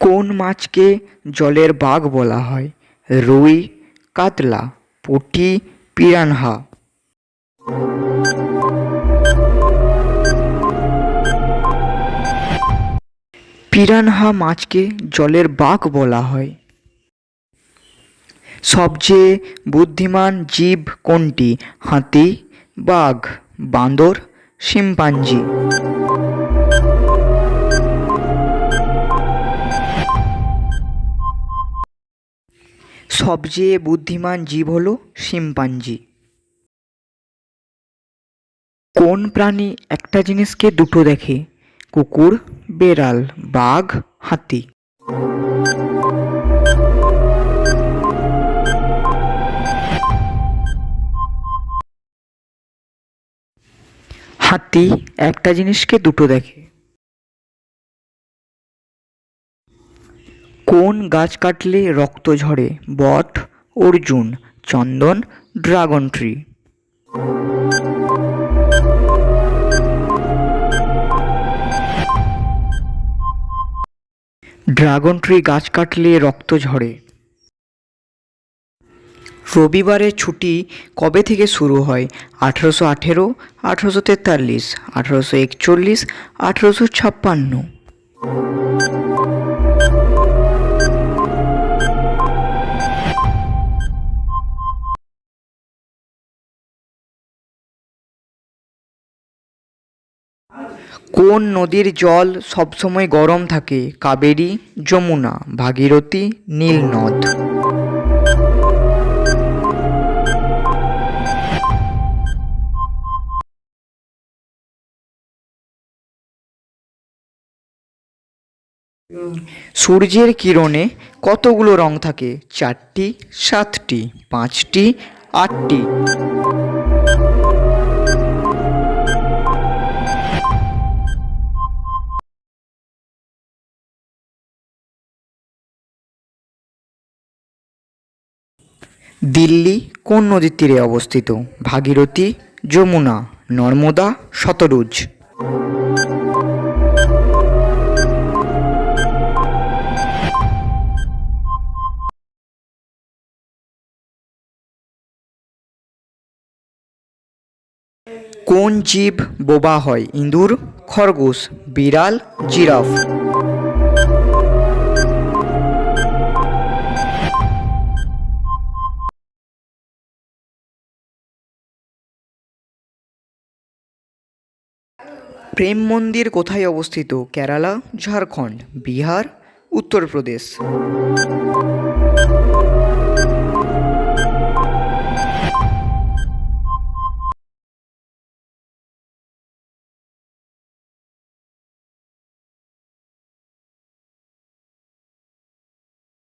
কোন মাছকে জলের বাঘ বলা হয়? রুই, কাতলা, পুঁটি, পিরানহা। পিরানহা মাছকে জলের বাঘ বলা হয়। সবচেয়ে বুদ্ধিমান জীব কোনটি? হাতি, বাঘ বাঁদর শিম্পাঞ্জি। সবচেয়ে বুদ্ধিমান জীব হলো শিম্পাঞ্জি। কোন প্রাণী একটা জিনিসকে দুটো দেখে? কুকুর, বেড়াল, বাঘ, হাতি। হাতি একটা জিনিসকে দুটো দেখে। কোন গাছ কাটলে রক্ত ঝরে? বট, অর্জুন, চন্দন, ড্রাগন ট্রি। ড্রাগন ট্রি গাছ কাটলে রক্ত ঝরে। রবিবারের ছুটি কবে থেকে শুরু হয়? আঠেরোশো আঠেরো, আঠেরোশো তেতাল্লিশ, আঠেরোশো একচল্লিশ, আঠেরোশো ছাপ্পান্ন। কোন নদীর জল সবসময় গরম থাকে? কাবেরী, যমুনা, ভাগীরথী, নীলনদ। সূর্যের কিরণে কতগুলো রং থাকে? চারটি, সাতটি, পাঁচটি, আটটি। দিল্লি কোন নদীর তীরে অবস্থিত? ভাগীরথী, যমুনা, নর্মদা, শতরুজ। কোন জীব বোবা হয়? ইঁদুর, খরগোশ, বিড়াল, জিরাফ। প্রেম মন্দির কোথায় অবস্থিত? কেরালা ঝাড়খণ্ড বিহার উত্তরপ্রদেশ।